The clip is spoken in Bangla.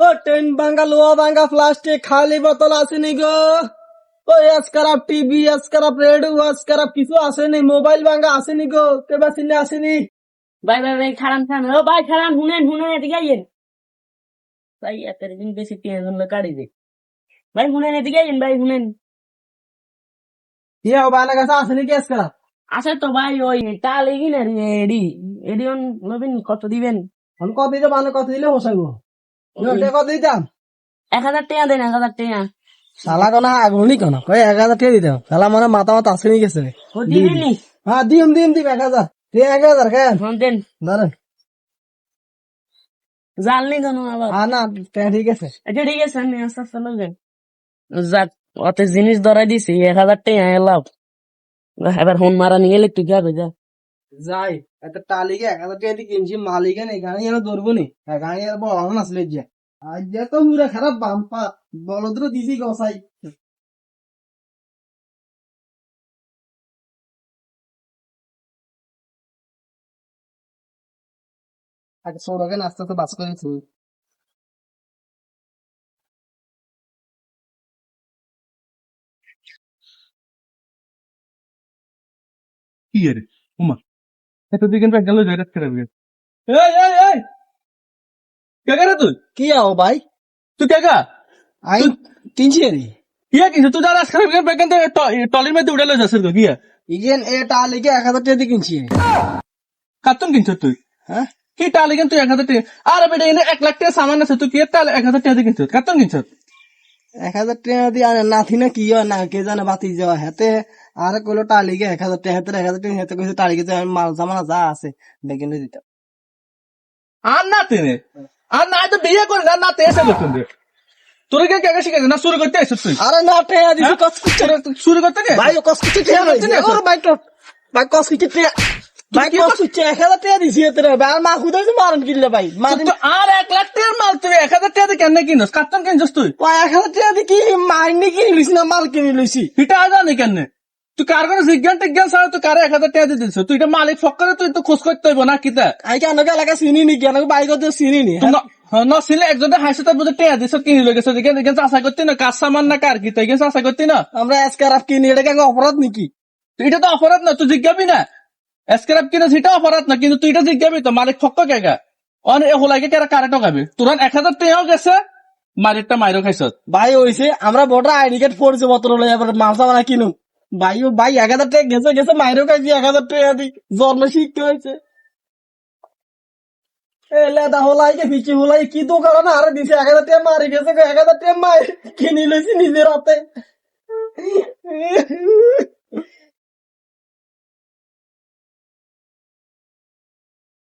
ও টেন ভাঙ্গা লোহা ভাঙ্গা প্লাস্টিক খালি বোতল আসেনি গো। ও এসকারাপ টিভি এসকারাপ রেডিও কিছু আসেনি মোবাইল ভাঙ্গা আসেনি গো। কেবা সিনে আসেনি? ভাই ভাই ভাই খারান খান ও ভাই খারান শুনেন শুনেন এদিকে আইয়েন। ভাই এত দিন বেশি তিন কাড়ি দে। ভাই শুনেন এদিকে আইয়েন ভাই শুনেন কি হবে আনা কাছে আসেনি কি এসকারাপ আছে তো ভাই ওই টাল এগিয়ে না রে এডি। এডি অন নবীন কত দিবেন? কত মানে কত দিলে বসাইবো দিতাম? এক হাজার টাকা দেন এক হাজার টাকা। শালা কোন আগুনি কোন কই এক হাজার টাকা দিতাম। শালা মানে মাথা মাথা আসেনি গেছে। হ্যাঁ দিম দিম দিম এক হাজার। ঠিক এক হাজার কেন? হ্যাঁ দেন। ধরেন। জানলি কেন আবার। হ্যাঁ না ঠিক আছে। আচ্ছা ঠিক আছে আমি আস্তে আস্তে লবেন যাক অত জিনিস ধরাই দিছি এক হাজার টাকা এলাও। এবার ফোন মারা নিয়ে এলে তুই যাবে যা। যাই। একটা টালিকে এক কিনছি, মালিকে নেই গাড়ি যেন ধরবো নি। গাড়ি আর বড় আসলে যে আজ তো পুরা খারাপ বাম্পা, বলদ্র দিছি গসাই আগে সৌরকে আস্তে আস্তে বাস করে থুই কি রে? উমা এত দিকে গেল জয়রাত করে বিয়ে এই এই এই! কে করে তুই? কি আও ভাই? তুই কে আই কিনছি রে ইয়া কি তুই যারা আজকাল ব্যাগ ব্যাগ টলির মধ্যে উড়ে লইছ আসল কি ইগেন এ টালিকে এক হাজার টাকা দিয়ে কিনছি কাতুন কিনছ তুই? হ্যাঁ? কি কিন তুই এক হাজার টাকা আর বেটা এনে এক লাখ টাকা সামান আছে তুই কি টাল এক হাজার টাকা দিয়ে কিনছ কাতুন কিনছ এক হাজার টাকা দিয়ে আনে নাথি না কি হয় না কে জানে বাতি যাওয়া হেতে আর কইলো টালিকে এক হাজার টাকা হেতে এক হাজার টাকা হেতে কইছে টালিকে যে আমি মাল সামান যা আছে বেগিনে দিতাম। আর না তেনে আর না তো বিয়ে করে না না তে এসে করতেন তোর কে কে শিখেছে না শুরু করতে এসে তুই? আরে না টাকা দিছি কস কিছু শুরু করতে কে ভাই কস টাকা দিছি। ওর ভাই তো ভাই কস টাকা ভাই কস কিছু এক হাজার টাকা দিছি ভাই আর মা মারন কিনলে ভাই। মারিন তো আর এক লাখ টাকার মাল তুই এক হাজার টাকা কেন কিনস? কাতুন কিনছস তুই? এক হাজার টাকা দিয়ে কি মাইনে কিনে না মাল কিনে লইছি? এটা জানি কেন তুই কার কোনো জিজ্ঞান টিজ্ঞান ছাড়া তুই কারে এক হাজার টাকা দিয়ে দিস তুই এটা মালিক ফক্করে তুই তো খোঁজ করতে হইব না কিতা? আই কেন এলাকা চিনি নি কেন বাইক চিনি নি তুই ন- হ্যাঁ, নছিলে একজনে হাসি তার বুঝে টেয়া দিছ কিনি লই গেছে। এখানে এখানে চাষা করতি না কাজ সামান না কার কি তুই চাষা করতি না। আমরা এসকারাফ কিনি এটা কেন অপরাধ নাকি? তুই এটা তো অপরাধ না তুই জিজ্ঞাবি না। কিনে সেটা অপরাধ না কিন্তু তুই এটা জিজ্ঞাবি তো মালিক ফক্ক কেগা অন এ হোলাইকে কেরা কারে টকাবি তোরান এক হাজার টাকাও গেছে মালিকটা মাইরও খাইছ ভাই হইছে আমরা ভোটার আইডি কার্ড পড়ছে বতর লই এবার মালসা বানা কিনু ভাই, ও ভাই, এক হাজার টাকা গেছে গেছে মায়েরও খাইছি, এক হাজার টাকা দি। জন্ম শিখতে হয়েছে। এলেদা হলাই কে দিছে, এক গেছে এক কিনি নিজের হাতে।